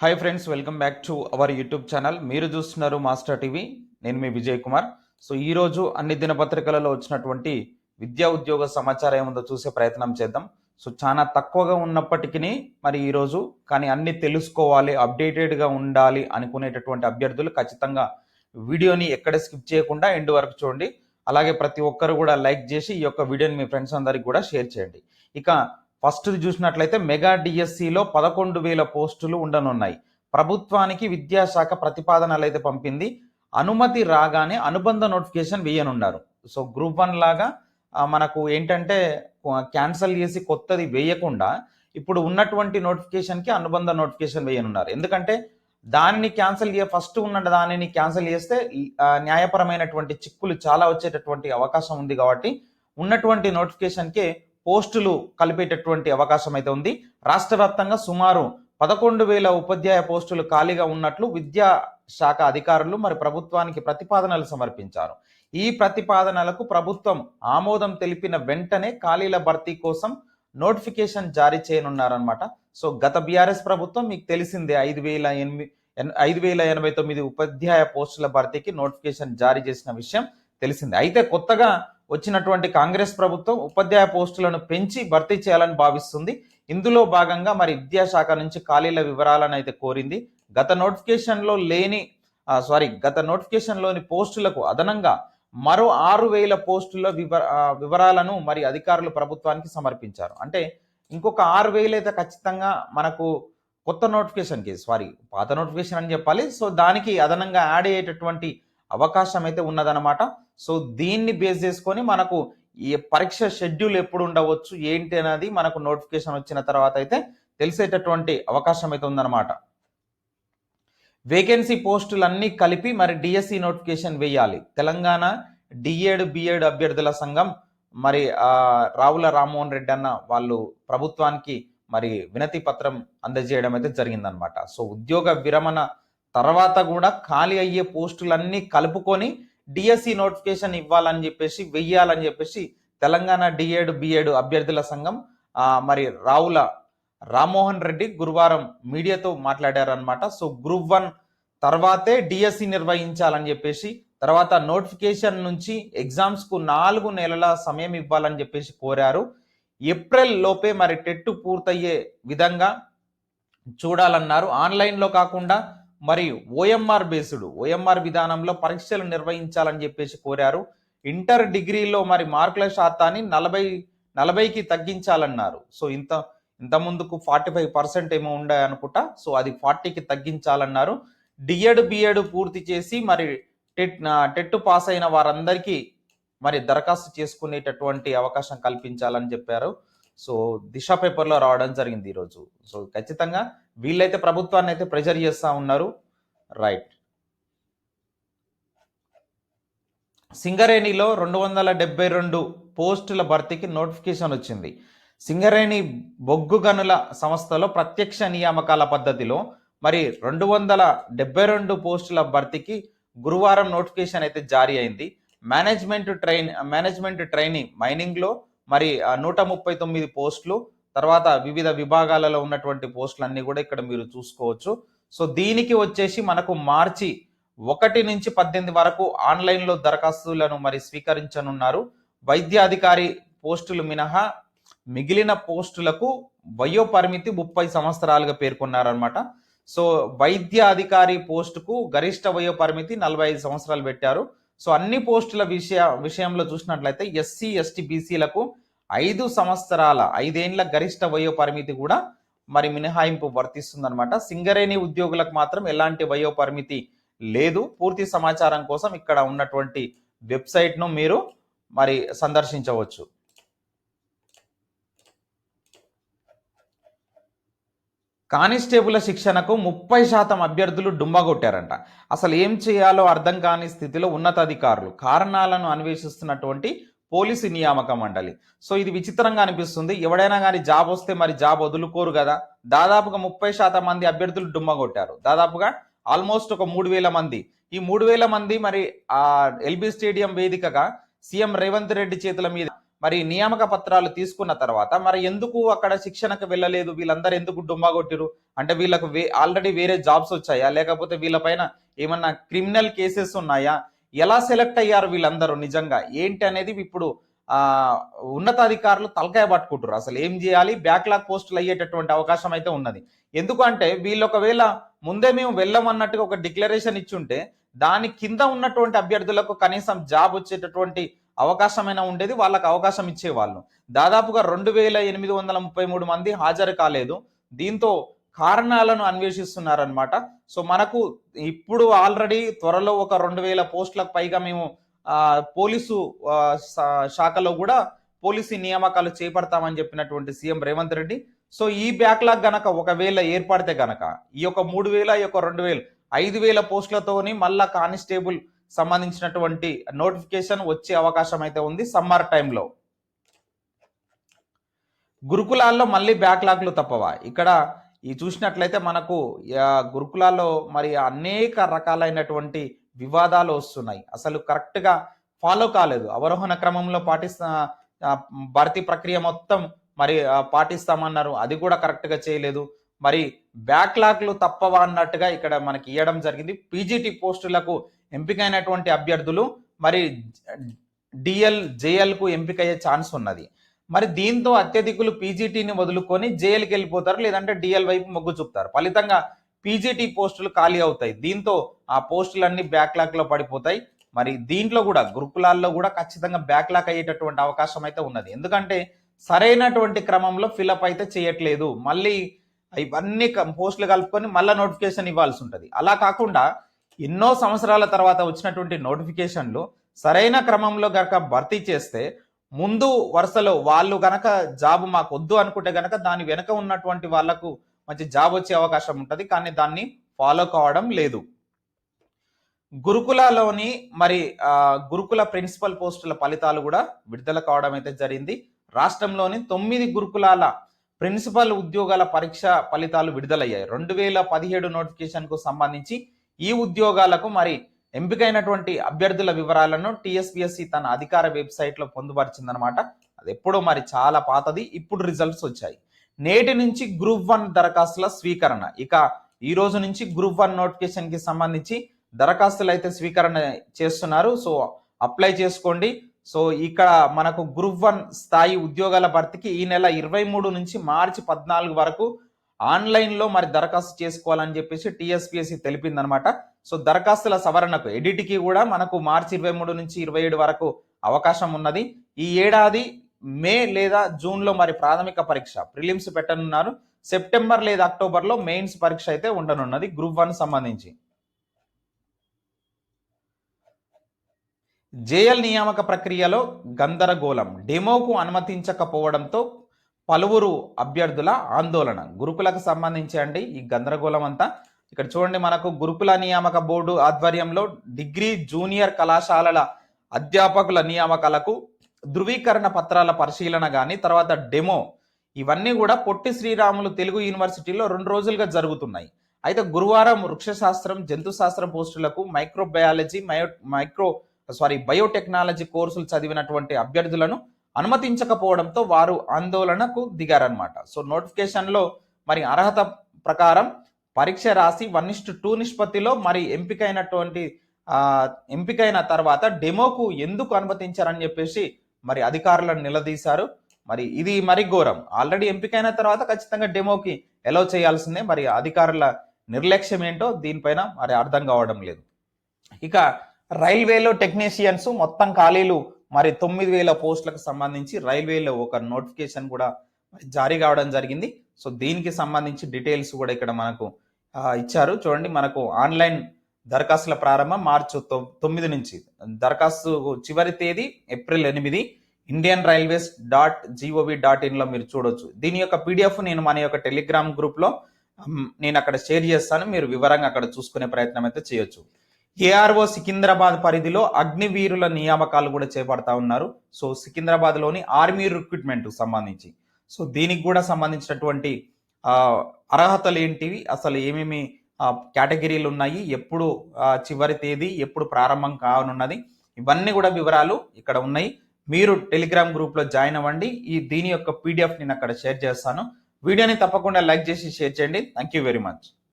Hi friends welcome back to our YouTube channel మీరు చూస్తున్నారు master TV నేను మీ Vijay Kumar. So ఈరోజు అన్ని దినపత్రికలలో వచ్చినటువంటి విద్యా ఉద్యోగ సమాచారం ఏముందో చూసే ప్రయత్నం చేద్దాం. సో చాలా తక్కువగా ఉన్నప్పటికీ మరి ఈరోజు కానీ అన్ని తెలుసుకోవాలి అప్డేటెడ్గా ఉండాలి అనుకునేటటువంటి అభ్యర్థులు ఖచ్చితంగా వీడియోని ఎక్కడ స్కిప్ చేయకుండా ఎండ్ వరకు చూడండి. అలాగే ప్రతి ఒక్కరు కూడా లైక్ చేసి ఈ యొక్క వీడియోని మీ ఫ్రెండ్స్ అందరికి కూడా షేర్ చేయండి. ఇక ఫస్ట్ చూసినట్లయితే మెగా డిఎస్సిలో పదకొండు వేల పోస్టులు ఉండనున్నాయి. ప్రభుత్వానికి విద్యాశాఖ ప్రతిపాదనలు అయితే పంపింది. అనుమతి రాగానే అనుబంధ నోటిఫికేషన్ వేయనున్నారు. సో గ్రూప్ వన్ లాగా మనకు ఏంటంటే క్యాన్సల్ చేసి కొత్తది వేయకుండా ఇప్పుడు ఉన్నటువంటి నోటిఫికేషన్కి అనుబంధ నోటిఫికేషన్ వేయనున్నారు. ఎందుకంటే దాన్ని క్యాన్సిల్ చేయ ఫస్ట్ ఉన్న దానిని క్యాన్సిల్ చేస్తే న్యాయపరమైనటువంటి చిక్కులు చాలా వచ్చేటటువంటి అవకాశం ఉంది కాబట్టి ఉన్నటువంటి నోటిఫికేషన్కే పోస్టులు కలిపేటటువంటి అవకాశం అయితే ఉంది. రాష్ట్ర వ్యాప్తంగా సుమారు పదకొండు వేల ఉపాధ్యాయ పోస్టులు ఖాళీగా ఉన్నట్లు విద్యా శాఖ అధికారులు మరి ప్రభుత్వానికి ప్రతిపాదనలు సమర్పించారు. ఈ ప్రతిపాదనలకు ప్రభుత్వం ఆమోదం తెలిపిన వెంటనే ఖాళీల భర్తీ కోసం నోటిఫికేషన్ జారీ చేయనున్నారనమాట సో గత బీఆర్ఎస్ ప్రభుత్వం మీకు తెలిసిందే ఐదు వేల ఎనిమిది ఐదు వేల ఎనభై తొమ్మిది ఉపాధ్యాయ పోస్టుల భర్తీకి నోటిఫికేషన్ జారీ చేసిన విషయం తెలిసిందే. అయితే కొత్తగా వచ్చినటువంటి కాంగ్రెస్ ప్రభుత్వం ఉపాధ్యాయ పోస్టులను పెంచి భర్తీ చేయాలని భావిస్తుంది. ఇందులో భాగంగా మరి విద్యాశాఖ నుంచి ఖాళీల వివరాలను అయితే కోరింది. గత నోటిఫికేషన్లో లేని సారీ గత నోటిఫికేషన్లోని పోస్టులకు అదనంగా మరో ఆరు వేల పోస్టుల వివర వివరాలను మరి అధికారులు ప్రభుత్వానికి సమర్పించారు. అంటే ఇంకొక ఆరు వేలు అయితే ఖచ్చితంగా మనకు కొత్త నోటిఫికేషన్కి సారీ పాత నోటిఫికేషన్ అని చెప్పాలి. సో దానికి అదనంగా యాడ్ అయ్యేటటువంటి అవకాశం అయితే ఉన్నదన్నమాట. సో దీన్ని బేస్ చేసుకొని మనకు ఈ పరీక్ష షెడ్యూల్ ఎప్పుడు ఉండవచ్చు ఏంటి అనేది మనకు నోటిఫికేషన్ వచ్చిన తర్వాత అయితే తెలిసేటటువంటి అవకాశం అయితే ఉందన్నమాట. వేకెన్సీ పోస్టులన్నీ కలిపి మరి డిఎస్సి నోటిఫికేషన్ వేయాలి. తెలంగాణ డిఏడ్ బిఎడ్ అభ్యర్థుల సంఘం మరి రావుల రామ్మోహన్ రెడ్డి అన్న వాళ్ళు ప్రభుత్వానికి మరి వినతి పత్రం అందజేయడం అయితే జరిగిందనమాట సో ఉద్యోగ విరమణ తర్వాత కూడా ఖాళీ అయ్యే పోస్టులన్నీ కలుపుకొని డిఎస్సి నోటిఫికేషన్ ఇవ్వాలని చెప్పేసి వెయ్యాలని చెప్పేసి తెలంగాణ డిఏడ్ బిఏడ్ అభ్యర్థుల సంఘం మరి రావుల రామ్మోహన్ రెడ్డి గురువారం మీడియాతో మాట్లాడారనమాట సో గ్రూప్ వన్ తర్వాతే డిఎస్సి నిర్వహించాలని చెప్పేసి తర్వాత నోటిఫికేషన్ నుంచి ఎగ్జామ్స్కు నాలుగు నెలల సమయం ఇవ్వాలని చెప్పేసి కోరారు. ఏప్రిల్ లోపే మరి టెట్ పూర్తయ్యే విధంగా చూడాలన్నారు. ఆన్లైన్లో కాకుండా మరి ఓఎంఆర్ బేస్డ్ ఓఎంఆర్ విధానంలో పరీక్షలు నిర్వహించాలని చెప్పేసి కోరారు. ఇంటర్ డిగ్రీలో మరి మార్కుల శాతాన్ని నలభై నలభైకి తగ్గించాలన్నారు. సో ఇంత ఇంత ముందుకు ఫార్టీ ఫైవ్ పర్సెంట్ ఏమో ఉండే అనుకుంటా. సో అది ఫార్టీకి తగ్గించాలన్నారు. డిఎడ్ బిఎడ్ పూర్తి చేసి మరి టెట్ టెట్ పాస్ అయిన వారందరికీ మరి దరఖాస్తు చేసుకునేటటువంటి అవకాశం కల్పించాలని చెప్పారు. సో దిశ పేపర్లో రావడం జరిగింది ఈరోజు. సో ఖచ్చితంగా వీళ్ళైతే ప్రభుత్వాన్ని అయితే ప్రెజర్ చేస్తూ ఉన్నారు. రైట్. సింగరేణిలో రెండు వందల డెబ్బై రెండు పోస్టుల భర్తీకి నోటిఫికేషన్ వచ్చింది. సింగరేణి బొగ్గు గనుల సంస్థలో ప్రత్యక్ష నియామకాల పద్ధతిలో మరి రెండు వందల డెబ్బై రెండు పోస్టుల భర్తీకి గురువారం నోటిఫికేషన్ అయితే జారీ అయింది. మేనేజ్మెంట్ ట్రైన్ మేనేజ్మెంట్ ట్రైనింగ్ మైనింగ్లో మరి నూట ముప్పై తొమ్మిది పోస్టులు తర్వాత వివిధ విభాగాలలో ఉన్నటువంటి పోస్టులన్నీ కూడా ఇక్కడ మీరు చూసుకోవచ్చు. సో దీనికి వచ్చేసి మనకు మార్చి ఒకటి నుంచి పద్దెనిమిది వరకు ఆన్లైన్లో దరఖాస్తులను మరి స్వీకరించనున్నారు. వైద్య అధికారి పోస్టులు మినహా మిగిలిన పోస్టులకు వయో పరిమితి ముప్పై సంవత్సరాలుగా పేర్కొన్నారనమాట సో వైద్య అధికారి పోస్టుకు గరిష్ట వయో పరిమితి నలభై ఐదు సంవత్సరాలు పెట్టారు. సో అన్ని పోస్టుల విషయ విషయంలో చూసినట్లయితే ఎస్సీ ఎస్టీ బీసీలకు ఐదు సంవత్సరాల ఐదేండ్ల గరిష్ట వయో పరిమితి కూడా మరి మినహాయింపు వర్తిస్తుందన్నమాట. సింగరేణి ఉద్యోగులకు మాత్రం ఎలాంటి వయో పరిమితి లేదు. పూర్తి సమాచారం కోసం ఇక్కడ ఉన్నటువంటి వెబ్సైట్ను మీరు మరి సందర్శించవచ్చు. కానిస్టేబుల్ శిక్షణకు ముప్పై శాతం అభ్యర్థులు డుమ్మగొట్టారంట. అసలు ఏం చేయాలో అర్థం కాని స్థితిలో ఉన్నతాధికారులు కారణాలను అన్వేషిస్తున్నటువంటి పోలీసు నియామక మండలి సో ఇది విచిత్రంగా అనిపిస్తుంది. ఎవడైనా కానీ జాబ్ వస్తే మరి జాబ్ వదులుకోరు కదా. దాదాపుగా ముప్పై శాతం మంది అభ్యర్థులు డుమ్మగొట్టారు దాదాపుగా ఆల్మోస్ట్ ఒక మూడు వేల మంది. ఈ మూడు వేల మంది మరి ఆ ఎల్బీ స్టేడియం వేదికగా సీఎం రేవంత్ రెడ్డి చేతుల మీద మరి నియామక పత్రాలు తీసుకున్న తర్వాత మరి ఎందుకు అక్కడ శిక్షణకు వెళ్ళలేదు? వీళ్ళందరూ ఎందుకు డుమ్మాగొట్టిరు అంటే వీళ్ళకు వే ఆల్రెడీ వేరే జాబ్స్ వచ్చాయా? లేకపోతే వీళ్ళపైన ఏమన్నా క్రిమినల్ కేసెస్ ఉన్నాయా? ఎలా సెలెక్ట్ అయ్యారు వీళ్ళందరూ నిజంగా? ఏంటి అనేది ఇప్పుడు ఉన్నతాధికారులు తలకాయ పట్టుకుంటారు అసలు ఏం చేయాలి? బ్యాక్లాగ్ పోస్టులు అయ్యేటటువంటి అవకాశం అయితే ఉన్నది. ఎందుకంటే వీళ్ళు ఒకవేళ ముందే మేము వెళ్ళమన్నట్టుగా ఒక డిక్లరేషన్ ఇచ్చుంటే దాని కింద ఉన్నటువంటి అభ్యర్థులకు కనీసం జాబ్ వచ్చేటటువంటి అవకాశమైనా ఉండేది వాళ్ళకు అవకాశం ఇచ్చేవాళ్ళు. దాదాపుగా రెండు వేల ఎనిమిది వందల ముప్పై మూడు మంది హాజరు కాలేదు. దీంతో కారణాలను అన్వేషిస్తున్నారనమాట సో మనకు ఇప్పుడు ఆల్రెడీ త్వరలో ఒక రెండు వేల పోస్టులకు పైగా మేము పోలీసు శాఖలో కూడా పోలీసు నియామకాలు చేపడతామని చెప్పినటువంటి సీఎం రేవంత్ రెడ్డి. సో ఈ బ్యాక్లాగ్ గనక ఒకవేళ ఏర్పడితే గనక ఈ యొక్క మూడు వేల ఈ యొక్క రెండు వేలు ఐదు వేల పోస్టులతోని మళ్ళా కానిస్టేబుల్ సంబంధించినటువంటి నోటిఫికేషన్ వచ్చే అవకాశం అయితే ఉంది సమ్మర్ టైంలో. గురుకులాల్లో మళ్ళీ బ్యాక్లాగ్లు తప్పవా? ఇక్కడ ఈ చూసినట్లయితే మనకు గురుకులాల్లో మరి అనేక రకాలైనటువంటి వివాదాలు వస్తున్నాయి. అసలు కరెక్ట్గా ఫాలో కాలేదు. అవరోహణ క్రమంలో పాటిస్తా భర్తీ ప్రక్రియ మొత్తం మరి పాటిస్తామన్నారు. అది కూడా కరెక్ట్గా చేయలేదు. మరి బ్యాక్లాగ్లు తప్పవా అన్నట్టుగా ఇక్కడ మనకి ఇవ్వడం జరిగింది. పీజీటీ పోస్టులకు ఎంపికైనటువంటి అభ్యర్థులు మరి డిఎల్ జేఎల్కు ఎంపికయ్యే ఛాన్స్ ఉన్నది. మరి దీంతో అత్యధికులు పీజీటీని వదులుకొని జైలుకి వెళ్ళిపోతారు లేదంటే డిఎల్ వైపు మొగ్గు చూపుతారు. ఫలితంగా పీజీటీ పోస్టులు ఖాళీ అవుతాయి. దీంతో ఆ పోస్టులన్నీ బ్యాక్లాగ్లో పడిపోతాయి. మరి దీంట్లో కూడా గురుకులాల్లో కూడా ఖచ్చితంగా బ్యాక్లాగ్ అయ్యేటటువంటి అవకాశం అయితే ఉన్నది. ఎందుకంటే సరైనటువంటి క్రమంలో ఫిలప్ అయితే చేయట్లేదు. మళ్ళీ ఇవన్నీ పోస్టులు కలుపుకొని మళ్ళీ నోటిఫికేషన్ ఇవ్వాల్సి ఉంటుంది. అలా కాకుండా ఎన్నో సంవత్సరాల తర్వాత వచ్చినటువంటి నోటిఫికేషన్లు సరైన క్రమంలో గనక భర్తీ చేస్తే ముందు వరుసలో వాళ్ళు గనక జాబ్ మాకు వద్దు అనుకుంటే గనక దాని వెనక ఉన్నటువంటి వాళ్ళకు మంచి జాబ్ వచ్చే అవకాశం ఉంటుంది కానీ దాన్ని ఫాలో కావడం లేదు. గురుకులలోని మరి గురుకుల ప్రిన్సిపల్ పోస్టుల ఫలితాలు కూడా విడుదల కావడం అయితే జరిగింది. రాష్ట్రంలోని తొమ్మిది గురుకులాల ప్రిన్సిపల్ ఉద్యోగాల పరీక్ష ఫలితాలు విడుదలయ్యాయి. రెండు వేల పదిహేడు నోటిఫికేషన్కు సంబంధించి ఈ ఉద్యోగాలకు మరి ఎంపికైనటువంటి అభ్యర్థుల వివరాలను టిఎస్పిఎస్సి తన అధికార వెబ్సైట్లో పొందుపరిచిందనమాట. అది ఎప్పుడో మరి చాలా పాతది ఇప్పుడు రిజల్ట్స్ వచ్చాయి. నేటి నుంచి గ్రూప్ వన్ దరఖాస్తుల స్వీకరణ. ఇక ఈ రోజు నుంచి గ్రూప్ వన్ నోటిఫికేషన్కి సంబంధించి దరఖాస్తులు అయితే స్వీకరణ చేస్తున్నారు. సో అప్లై చేసుకోండి. సో ఇక్కడ మనకు గ్రూప్ వన్ స్థాయి ఉద్యోగాల భర్తీకి ఈ నెల ఇరవై మూడు నుంచి మార్చి పద్నాలుగు వరకు ఆన్లైన్లో మరి దరఖాస్తు చేసుకోవాలని చెప్పేసి టీఎస్పీఎస్సీ తెలిపిందనమాట. సో దరఖాస్తుల సవరణకు ఎడిట్కి కూడా మనకు మార్చి ఇరవై మూడు నుంచి ఇరవై ఏడు వరకు అవకాశం ఉన్నది. ఈ ఏడాది మే లేదా జూన్లో మరి ప్రాథమిక పరీక్ష ప్రిలిమ్స్ పెట్టనున్నారు. సెప్టెంబర్ లేదా అక్టోబర్లో మెయిన్స్ పరీక్ష అయితే ఉండనున్నది గ్రూప్ వన్ సంబంధించి. జేఎల్ నియామక ప్రక్రియలో గందరగోళం డెమోకు అనుమతించకపోవడంతో పలువురు అభ్యర్థుల ఆందోళన. గురుకులకు సంబంధించి అండి ఈ గందరగోళం అంతా. ఇక్కడ చూడండి మనకు గురుకుల నియామక బోర్డు ఆధ్వర్యంలో డిగ్రీ జూనియర్ కళాశాలల అధ్యాపకుల నియామకాలకు ధృవీకరణ పత్రాల పరిశీలన కానీ తర్వాత డెమో ఇవన్నీ కూడా పొట్టి శ్రీరాములు తెలుగు యూనివర్సిటీలో రెండు రోజులుగా జరుగుతున్నాయి. అయితే గురువారం వృక్షశాస్త్రం జంతు శాస్త్రం పోస్టులకు మైక్రోబయాలజీ మయో మైక్రో సారీ బయోటెక్నాలజీ కోర్సులు చదివినటువంటి అభ్యర్థులను అనుమతించకపోవడంతో వారు ఆందోళనకు దిగారనమాట సో నోటిఫికేషన్లో మరి అర్హత ప్రకారం పరీక్ష రాసి వన్ ఇస్ట్ టూ నిష్పత్తిలో మరి ఎంపికైనటువంటి ఎంపికైన తర్వాత డెమోకు ఎందుకు అనుమతించారని చెప్పేసి మరి అధికారులను నిలదీశారు. మరి ఇది మరి ఘోరం. ఆల్రెడీ ఎంపికైన తర్వాత ఖచ్చితంగా డెమోకి ఎలో చేయాల్సిందే. మరి అధికారుల నిర్లక్ష్యం ఏంటో దీనిపైన మరి అర్థం కావడం లేదు. ఇక రైల్వేలో టెక్నీషియన్స్ మొత్తం ఖాళీలు మరి తొమ్మిది వేల పోస్టులకు సంబంధించి రైల్వేలో ఒక నోటిఫికేషన్ కూడా జారీ కావడం జరిగింది. సో దీనికి సంబంధించి డీటెయిల్స్ కూడా ఇక్కడ మనకు ఇచ్చారు. చూడండి మనకు ఆన్లైన్ దరఖాస్తుల ప్రారంభం మార్చి తొమ్మిది నుంచి. దరఖాస్తు చివరి తేదీ ఏప్రిల్ ఎనిమిది. Indian railways dot G O V dot ఇన్లో మీరు చూడొచ్చు. దీని యొక్క పీడిఎఫ్ నేను మన యొక్క టెలిగ్రామ్ గ్రూప్లో నేను అక్కడ షేర్ చేస్తాను. మీరు వివరంగా అక్కడ చూసుకునే ప్రయత్నం అయితే చేయొచ్చు. ఏఆర్ఓ సికింద్రాబాద్ పరిధిలో అగ్నివీరుల నియామకాలు కూడా చేపడతా ఉన్నారు. సో సికింద్రాబాద్లోని ఆర్మీ రిక్రూట్మెంట్కు సంబంధించి. సో దీనికి కూడా సంబంధించినటువంటి అర్హతలు ఏంటివి? అసలు ఏమేమి కేటగిరీలు ఉన్నాయి? ఎప్పుడు చివరి తేదీ ఎప్పుడు ప్రారంభం కానున్నది? ఇవన్నీ కూడా వివరాలు ఇక్కడ ఉన్నాయి. మీరు టెలిగ్రామ్ గ్రూప్లో జాయిన్ అవ్వండి. ఈ దీని యొక్క పీడిఎఫ్ నేను అక్కడ షేర్ చేస్తాను. వీడియోని తప్పకుండా లైక్ చేసి షేర్ చేయండి. Thank you very much.